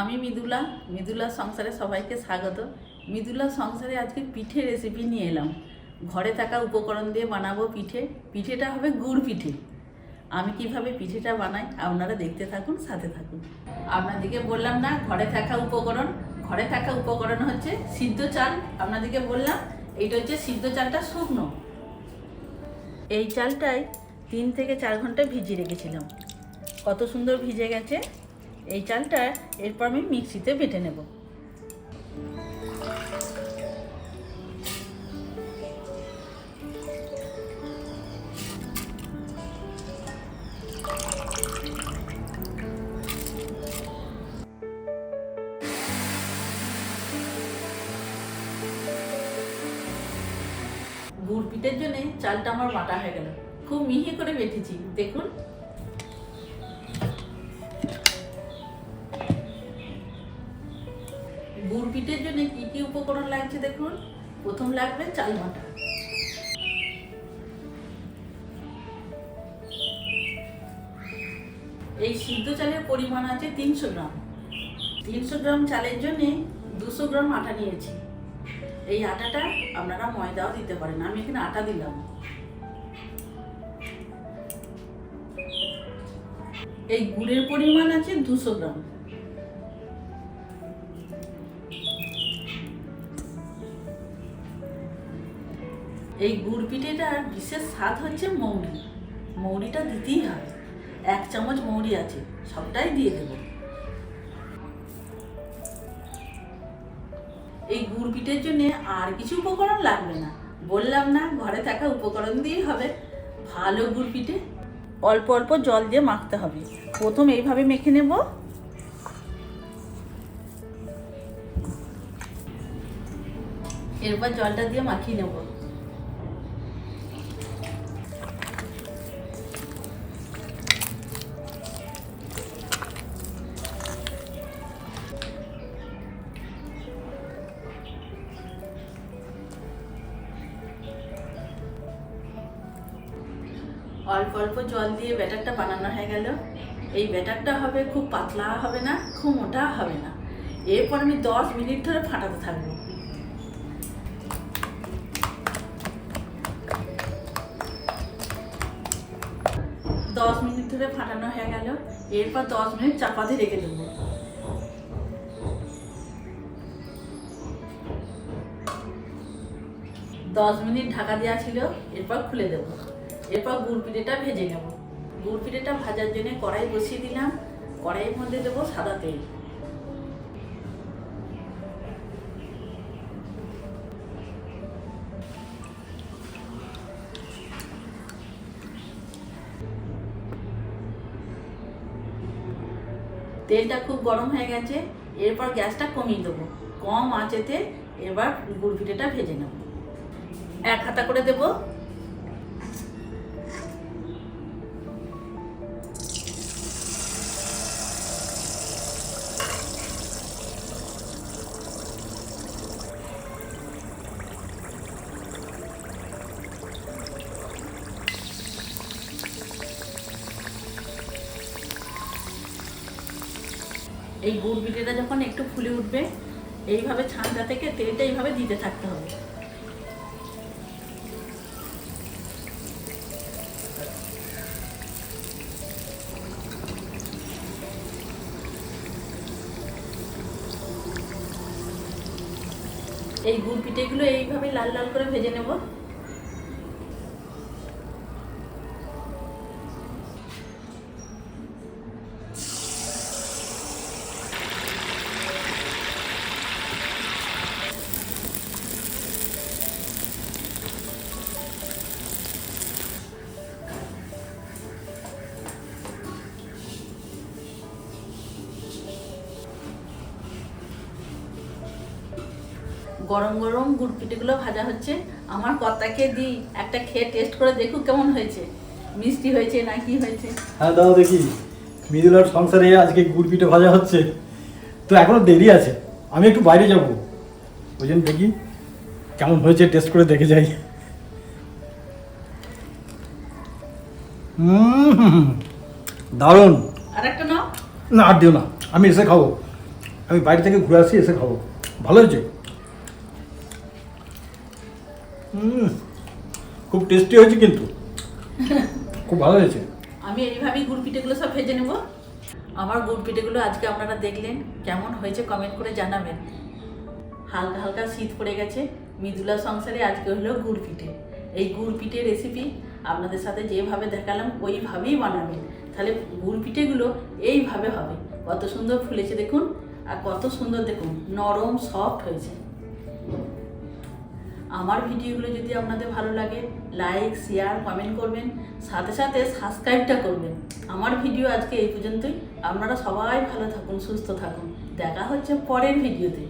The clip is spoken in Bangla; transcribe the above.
আমি মৃদুলা মৃদুলা সংসারে সবাইকে স্বাগত। মৃদুলা সংসারে আজকে পিঠে রেসিপি নিয়ে এলাম। ঘরে থাকা উপকরণ দিয়ে বানাবো পিঠে। পিঠেটা হবে গুড় পিঠে। আমি কীভাবে পিঠেটা বানাই আপনারা দেখতে থাকুন, সাথে থাকুন। আপনাদেরকে বললাম না, ঘরে থাকা উপকরণ। ঘরে থাকা উপকরণ হচ্ছে সিদ্ধ চাল। আপনাদেরকে বললাম, এইটা হচ্ছে সিদ্ধ চালটা শুকনো। এই চালটাই তিন থেকে চার ঘণ্টা ভিজিয়ে রেখেছিলাম। কত সুন্দর ভিজে গেছে। এই চালটা এরপর আমি মিক্সিতে বেটে নেব। গুড় পিঠের জন্য চালটা আমার বাটা হয়ে গেল। খুব মিহি করে বেটেছি, দেখুন। গুড় পিঠের জন্য কি কি উপকরণ লাগছে দেখুন। প্রথম লাগবে চাল বাটা। এই সিদ্ধ চালের পরিমাণ আছে তিনশো গ্রাম। তিনশো গ্রাম চালের জন্য দুশো গ্রাম আটা নিয়েছি। এই আটাটা আপনারা ময়দাও দিতে পারেন। আমি এখানে আটা দিলাম। এই গুড়ের পরিমাণ আছে দুশো গ্রাম। এই গুড় পিঠেটার বিশেষ স্বাদ হচ্ছে মৌরি। মৌরিটা দিতেই হবে। এক চামচ মৌরি আছে, সবটাই দিয়ে দেব। এই গুড় পিঠের জন্য আর কিছু উপকরণ লাগবে না। বললাম না, ঘরে থাকা উপকরণ দিয়েই হবে। ভালো গুড় পিঠে অল্প অল্প জল দিয়ে মাখতে হবে। প্রথম এইভাবে মেখে নেব। এরপর জলটা দিয়ে মাখিয়ে নেব। অল্প অল্প জল দিয়ে ব্যাটারটা বানানো হয়ে গেল। এই ব্যাটারটা হবে খুব পাতলা হবে না, খুব মোটা হবে না। এরপর আমি দশ মিনিট ধরে ফাটাতে থাকব। দশ মিনিট ধরে ফাটানো হয়ে গেল। এরপর দশ মিনিট চাপা দিয়ে রেখে দেবো। দশ মিনিট ঢাকা দেওয়া ছিল, এরপর খুলে দেবো। এরপর গুড় পিঠেটা ভেজে নেব। গুড় পিঠেটা ভাজার জন্য কড়াই বসিয়ে দিলাম। কড়াইয়ের মধ্যে দেবো সাদা তেল। তেলটা খুব গরম হয়ে গেছে, এরপর গ্যাসটা কমিয়ে দেবো। কম আঁচেতে এবার গুড় পিঠেটা ভেজে নেব। এক হাতা করে দেবো। এই গুড় পিঠেটা যখন একটু ফুলে উঠবে, এইভাবে ছানটা থেকে তেলটা এইভাবে দিতে থাকতে হবে। এই গুড় পিঠেগুলো এইভাবে লাল লাল করে ভেজে নেব। গরম গরম গুড় পিঠেগুলো ভাজা হচ্ছে। আমার কর্তাকে দিই একটা খেয়ে টেস্ট করে দেখুক কেমন হয়েছে। মিষ্টি হয়েছে না কি হয়েছে। হ্যাঁ দাও দেখি। মৃদুলার সংসারে আজকে গুড় পিঠে ভাজা হচ্ছে। তো এখনও দেরি আছে। আমি একটু বাইরে যাব। ওই জন্য দেখি কেমন হয়েছে টেস্ট করে দেখে যাই। হুম দারুণ। আর একটা নাও। না আর দিও না। আমি এসে খাব। আমি বাইরে থেকে ঘুরে আসি এসে খাব। ভালো হয়েছে? খুব টেস্টি হয়েছে কিন্তু। খুব ভালো হয়েছে। আমি এইভাবেই গুড় পিঠেগুলো সব ভেজে নেব। আমার গুড় পিঠেগুলো আজকে আপনারা দেখলেন, কেমন হয়েছে কমেন্ট করে জানাবেন। হালকা হালকা শীত পড়ে গেছে, মৃদুলা সংসারে আজকে হলো গুড় পিঠে। এই গুড় পিঠে রেসিপি আপনাদের সাথে যেভাবে দেখালাম, ওইভাবেই বানাবেন। তাহলে গুড় পিঠেগুলো এইভাবে হবে। কত সুন্দর ফুলেছে দেখুন, আর কত সুন্দর দেখুন, নরম সফট হয়েছে। আমার ভিডিওগুলো যদি আপনাদের ভালো লাগে লাইক শেয়ার কমেন্ট করবেন, সাথে সাথে সাবস্ক্রাইবটা করবেন। আমার ভিডিও আজকে এই পর্যন্তই। আপনারা সবাই ভালো থাকুন, সুস্থ থাকুন। দেখা হচ্ছে পরের ভিডিওতে।